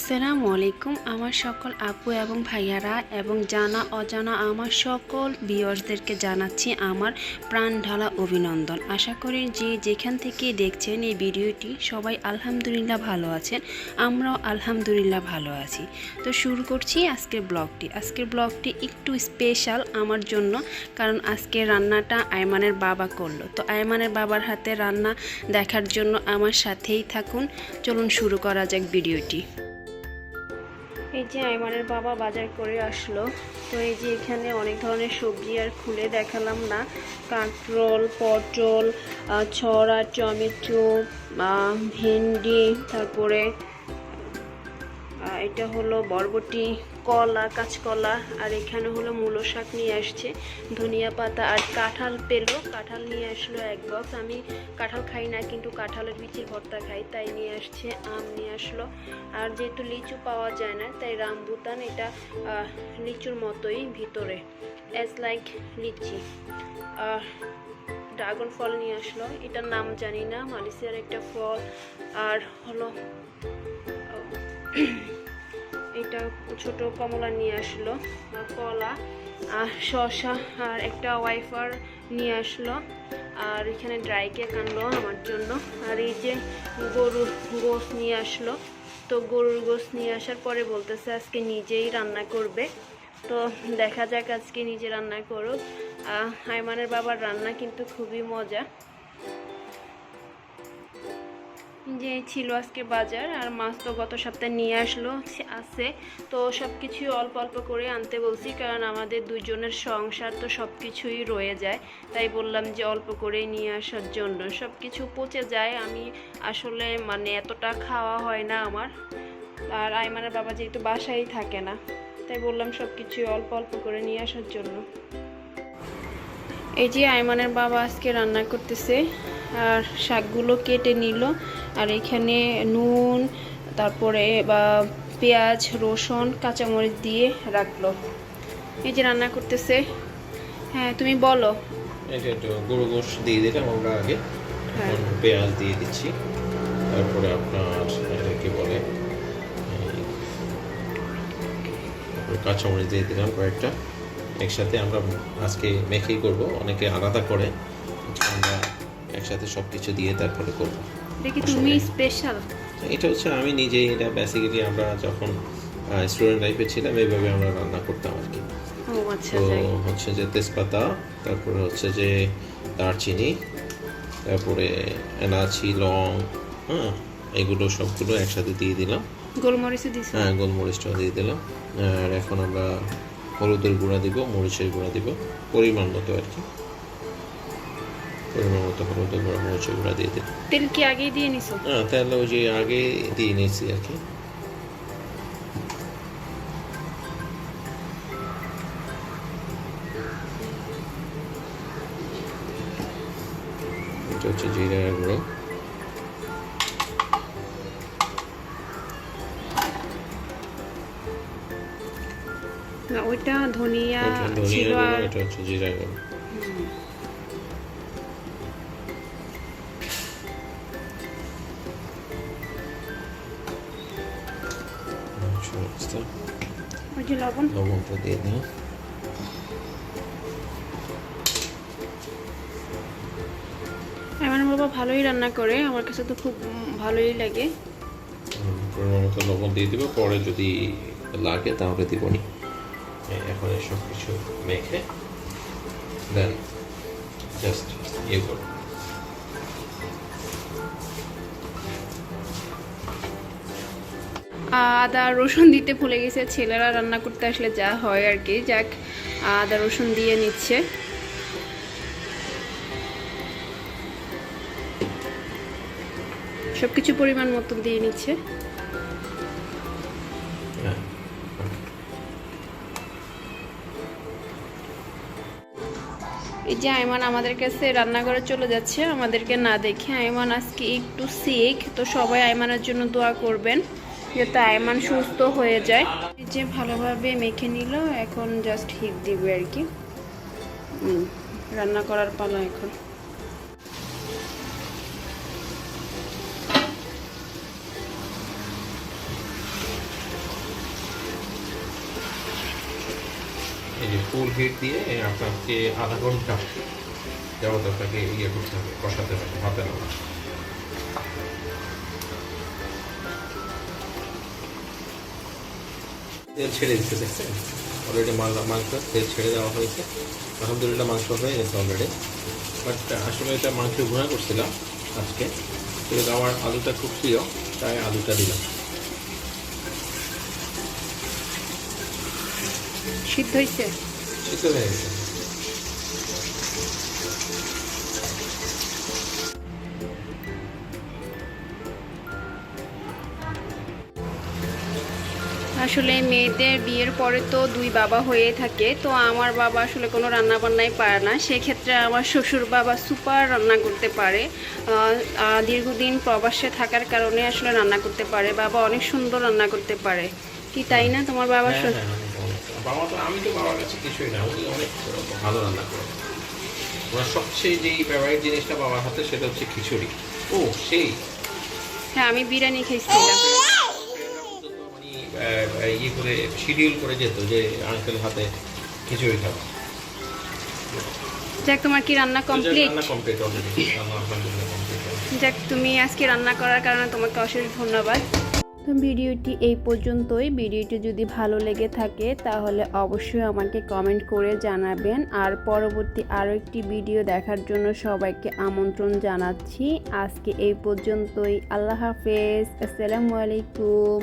আসসালামু আলাইকুম। আমার সকল আপু এবং ভাইয়ারা এবং জানা, অজানা, আমার সকল বিয়র্সদেরকে জানাচ্ছি আমার প্রাণ ঢালা অভিনন্দন। আশা করি যে যেখান থেকে দেখছেন এই ভিডিওটি সবাই আলহামদুলিল্লাহ ভালো আছেন, আমরাও আলহামদুলিল্লাহ ভালো আছি। তো শুরু করছি আজকের ব্লগটি। আজকের ব্লগটি একটু স্পেশাল আমার জন্য, কারণ আজকে রান্নাটা আয়মানের বাবা করল। তো আয়মানের বাবার হাতে রান্না দেখার জন্য আমার সাথেই থাকুন। চলুন শুরু করা যাক ভিডিওটি। এই যে আইমানের বাবা বাজার করে আসলো। তো এই যে এখানে অনেক ধরনের সবজি আর খুলে দেখালাম না। কাঁকরোল, পটল ছড়া, টমেটো ভেন্ডি, তারপরে এটা হলো বরবটি, কলা, কাঁচকলা, আর এখানে হলো মূলো শাক নিয়ে আসছে। ধনিয়া পাতা আর কাঁঠাল পেল কাঁঠাল নিয়ে আসলো এক বক্স আমি কাঁঠাল খাই না, কিন্তু কাঁঠালের বিচির ভর্তা খাই, তাই নিয়ে আসছে, আম নিয়ে আসলো। আর যেহেতু লিচু পাওয়া যায় না, তাই রামবুতান এটা লিচুর মতোই ভিতরে অ্যাজ লাইক লিচি। ড্রাগন ফল নিয়ে আসলো। এটার নাম জানি না, মালয়েশিয়ার একটা ফল। আর হলো ছোট কমলা নিয়ে আসলো কলা আর শসা আর একটা ওয়াইফার নিয়ে আসলো। আর এখানে ড্রাই কেক আনলো আমার জন্য। আর এই যে গরুর গোস নিয়ে আসলো। তো গরুর গোস নিয়ে আসার পরে বলতেছে আজকে নিজেই রান্না করবে। তো দেখা যাক আজকে নিজে রান্না করুক। আহ, হাইমানের বাবার রান্না কিন্তু খুবই মজা। যে ছিল আজকে বাজার আর মাছ তো গত সপ্তাহে নিয়ে আসলো আছে। তো সব কিছুই অল্প অল্প করে আনতে বলছি, কারণ আমাদের দুজনের সংসার তো সব কিছুই রয়ে যায়। তাই বললাম যে অল্প করেই নিয়ে আসার জন্য। সব কিছু পচে যায়, আমি আসলে মানে এতটা খাওয়া হয় না আমার। আর আইমানের বাবা যেহেতু বাসায় থাকে না, তাই বললাম সব কিছুই অল্প অল্প করে নিয়ে আসার জন্য। এই যে আইমানের বাবা আজকে রান্না করতেছে, আর শাকগুলো কেটে নিল। আর এখানে নুন তারপরে বা পেঁয়াজ রসুন কাঁচামরিচ দিয়ে রাখল। এই যে রান্না করতেছে। হ্যাঁ তুমি বলো। এটা একটু গরু গোশ দিয়ে দিলাম আমরা আগে। হ্যাঁ। পেঁয়াজ দিয়ে দিচ্ছি। তারপরে আপনার এটা কি বলে? কাঁচামরিচ দিয়ে দিলাম কয়েকটা। একসাথে আমরা আজকে মেখেই করব। অনেকে আলাদা করে। আমরা একসাথে সব কিছু দিয়ে তারপরে করব। দেখি তুমি স্পেশাল এটা হচ্ছে আমি নিজেই এটা বেসিক্যালি আমরা যখন স্টুডেন্ট লাইফে ছিলাম এইভাবে আমরা রান্না করতাম আর কি। ও আচ্ছা তো হচ্ছে যে তেজপাতা তারপরে হচ্ছে যে দারচিনি তারপরে এলাচি লং হ্যাঁ এগুলো সবগুলো একসাথে দিয়ে দিলাম। গোলমরিচও দিছো? হ্যাঁ গোলমরিচটাও দিয়ে দিলাম। আর এখন আমরা হলুদের গুঁড়া দিব মরিচের গুঁড়া দিব পরিমাণ মতো আর কি। পরিমাণ মতো হলুদের গুঁড়া মরিচের গুঁড়া দিয়ে দিলাম তেল কি আগেই দিয়ে নিছো? হ্যাঁ তাহলে ওই যে আগে দিয়ে নিয়েছি আর কি। এটা হচ্ছে জিরা গুঁড়ো। না ওইটা ধনিয়া ছিল আর এটা হচ্ছে জিরা গুঁড়ো। সমস্ত। লবণটা দিয়ে দিলাম আমার বাবা ভালোই রান্না করে আমার কাছে তো খুব ভালোই লাগে। পরিমাণ মতো লবণ দিয়ে দিব পরে যদি লাগে তাহলে দিব নি। এখন সব কিছু মেখে দেন জাস্ট ইয়ে করো আদা, রসুন দিতে ভুলে গেছে। ছেলেরা রান্না করতে আসলে যা হয় আর কি। যাক, আদা, রসুন দিয়ে নিচ্ছে। সব কিছু পরিমাণ মতো দিয়ে নিচ্ছে। এই যে আইমান আমাদের কাছে রান্নাঘরে চলে যাচ্ছে, আমাদেরকে না দেখে আইমান আজকে একটু সিক তো সবাই আইমানের জন্য দোয়া করবেন। যাতে আয়মান সুস্থ হয়ে যায়। যে ভালোভাবে মেখে নিল, এখন জাস্ট হিট দিবে আর কি। রান্না করার পালা এখন। ফুল হিট দিয়ে আপনাকে আধা ঘণ্টা যাবত আপনাকে ইয়ে করতে হবে, কষাতে হবে হাতে নেওয়া তেল ছেড়ে দিচ্ছে দেখছেন? অলরেডি মাংস তেল ছেড়ে দেওয়া হয়েছে। আলহামদুলিল্লাহ মাংস হয়ে গেছে অলরেডি বাট আসলে এটা মাংস ঘোরা করছিলাম আজকে। কিন্তু আমার আলুটা খুব প্রিয় তাই আলুটা দিলাম। সিদ্ধ হয়েছে? সিদ্ধ হয়ে গেছে। আসলে মেয়েদের বিয়ের পরে তো দুই বাবা হয়ে থাকে তো আমার বাবা আসলে কোনো রান্না বান্নাই পারে না। সেক্ষেত্রে আমার শ্বশুর বাবা সুপার রান্না করতে পারে। দীর্ঘদিন প্রবাসে থাকার কারণে আসলে রান্না করতে পারে বাবা অনেক সুন্দর রান্না করতে পারে। কি তাই না তোমার বাবা হ্যাঁ, হ্যাঁ, অনেক। বাবা তো আমি তো বাবার কাছে কিছুই না উনি অনেক ভালো রান্না করে। ওনার সবচেয়ে যেই ফেভারিট জিনিসটা বাবার হাতে সেটা হচ্ছে খিচুড়ি। ও সেই। হ্যাঁ আমি বিরিয়ানি খেয়েছিলাম। ইয়ে করে শিডিউল করে যেত যে আঙ্কেল হাতে খিচুড়ি খাব। যাক তোমার কি রান্না কমপ্লিট রান্না কমপ্লিট অলরেডি যাক তুমি আজকে রান্না করার কারণে তোমাকে অশেষ ধন্যবাদ। তো ভিডিওটি এই পর্যন্তই। ভিডিওটি যদি ভালো লেগে থাকে তাহলে অবশ্যই আমাকে কমেন্ট করে জানাবেন। আর পরবর্তী আরও একটি ভিডিও দেখার জন্য সবাইকে আমন্ত্রণ জানাচ্ছি। আজকে এই পর্যন্তই। আল্লাহ হাফেজ। আসসালামু আলাইকুম।